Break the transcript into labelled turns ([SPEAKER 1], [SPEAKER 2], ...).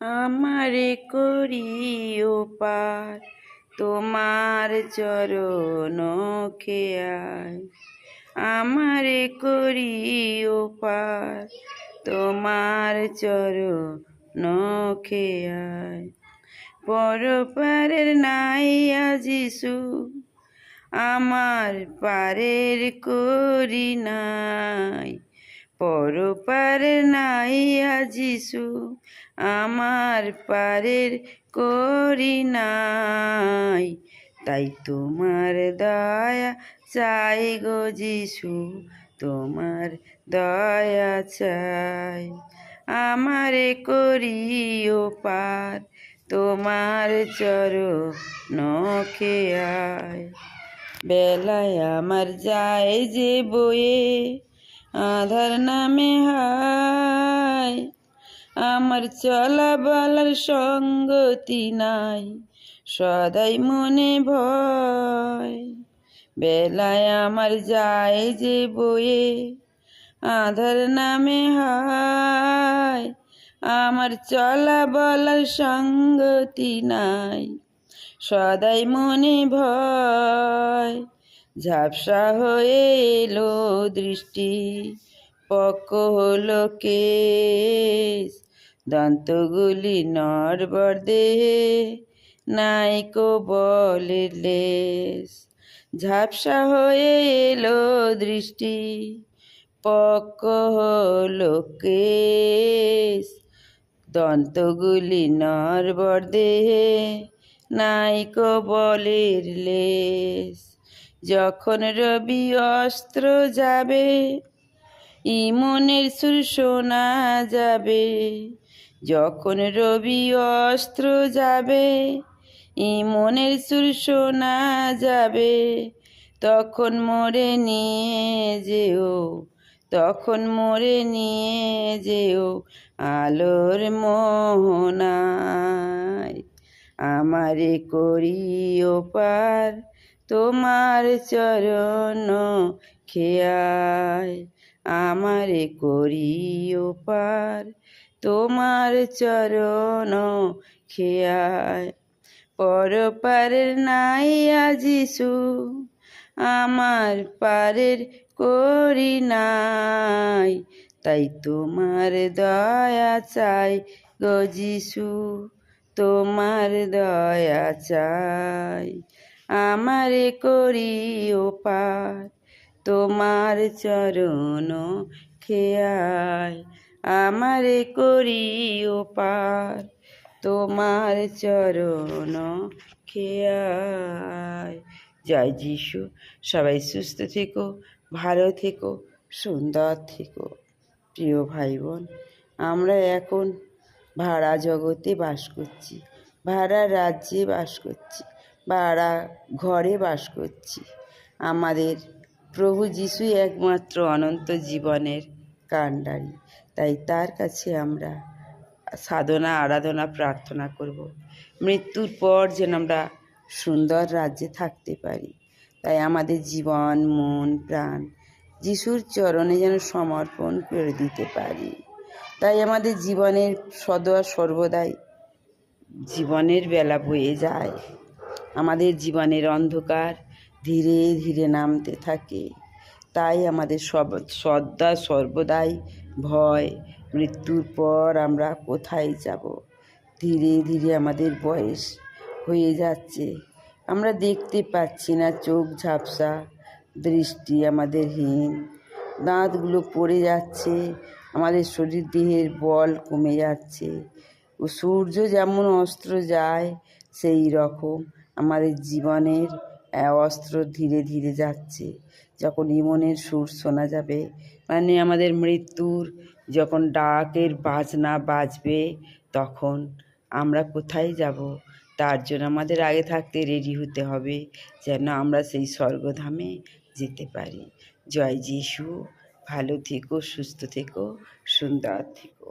[SPEAKER 1] আমারে করিও পার, তোমার চরণ খেয়ায় আমারে করিও পার, তোমার চরণ খেয়ায় পরপারের নাই যিশু আমার পারের করি নাই। পরপারের নাইয়া যিশু, আমার পারের করি নাই। তাই তোমার দয়া চাই গো যিশু, তোমার দয়া চাই। আমারে করিও পার, তোমার চরণ খেয়ায় বেলায় আমার যায় যে বয়ে আধার নামে হায়। আমার চলা বলার সঙ্গতি নাই, সদাই মনে ভয়। বেলায় আমার যায় যে বয়ে আধার নামে হায়। আমার চলা বলার সঙ্গতি নাই, সদাই মনে ভয়। ঝাপসা হয়ে এলো দৃষ্টি পক্ক হলো কেশ। দন্তগুলি নরবর দেহে, নাইকো লেস ঝাপসা হয়ে এলো দৃষ্টি পক্ক হলো কেশ। দন্তগুলি নরবর দেহে, নাইকো বলের লেস যখন রবি অস্ত্র যাবে, ইমনের সুর শোনা যাবে। যখন রবি অস্ত্র যাবে, ইমনের সুর শোনা যাবে। তখন মোরে নিয়ে যেও, তখন মোরে নিয়ে যেও আলোর মোহনায়। আমারে করিও পার তোমার চরণ খেয়ায়, আমারে করিও পার। তোমার চরণ খেয়ায় পর পারের নাইয়া যিশু আমার পারের করি নাই। তাই তোমার দয়া চাই গো যিশু, তোমার দয়া চাই। আমারে করিও পার, তোমার চরণ খেয়ায় আমারে করিও পার, তোমার চরণ খেয়ায় জয় যিশু। সবাই সুস্থ থেকো, ভালো থেকো, সুন্দর থেকো। প্রিয় ভাই বোন আমরা এখন ভাড়া জগতে বাস করছি, ভাড়া রাজ্যে বাস করছি। ভাড়া ঘরে বাস করছি। আমাদের প্রভু যিশুই একমাত্র অনন্ত জীবনের কাণ্ডারি। তাই তার কাছে আমরা সাধনা, আরাধনা, প্রার্থনা করব। মৃত্যুর পর যেন আমরা সুন্দর রাজ্যে থাকতে পারি। তাই আমাদের জীবন, মন, প্রাণ যিশুর চরণে যেন সমর্পণ করে দিতে পারি। তাই আমাদের জীবনের সদা সর্বদাই জীবনের বেলা বয়ে যায়। আমাদের জীবনের অন্ধকার ধীরে ধীরে নামতে থাকে। তাই আমাদের সব সদা সর্বদাই ভয়, মৃত্যুর পর আমরা কোথায় যাব? ধীরে ধীরে আমাদের বয়স হয়ে যাচ্ছে। আমরা দেখতে পাচ্ছি না চোখ ঝাপসা, দৃষ্টি আমাদের হীন। দাঁতগুলো পড়ে যাচ্ছে, আমাদের শরীর দেহের বল কমে যাচ্ছে। ও সূর্য যেমন অস্ত্র যায়, সেই রকম আমাদের জীবনের অস্ত্র ধীরে ধীরে যাচ্ছে। যখন ইমনের সুর শোনা যাবে মানে আমাদের মৃত্যুর যখন ডাকের বাজনা বাজবে, তখন আমরা কোথায় যাব? তার জন্য আমাদের আগে থাকতে রেডি হতে হবে যেন আমরা সেই স্বর্গধামে যেতে পারি। জয় যিশু। ভালো থেকো, সুস্থ থেকো, সুন্দর থেকো।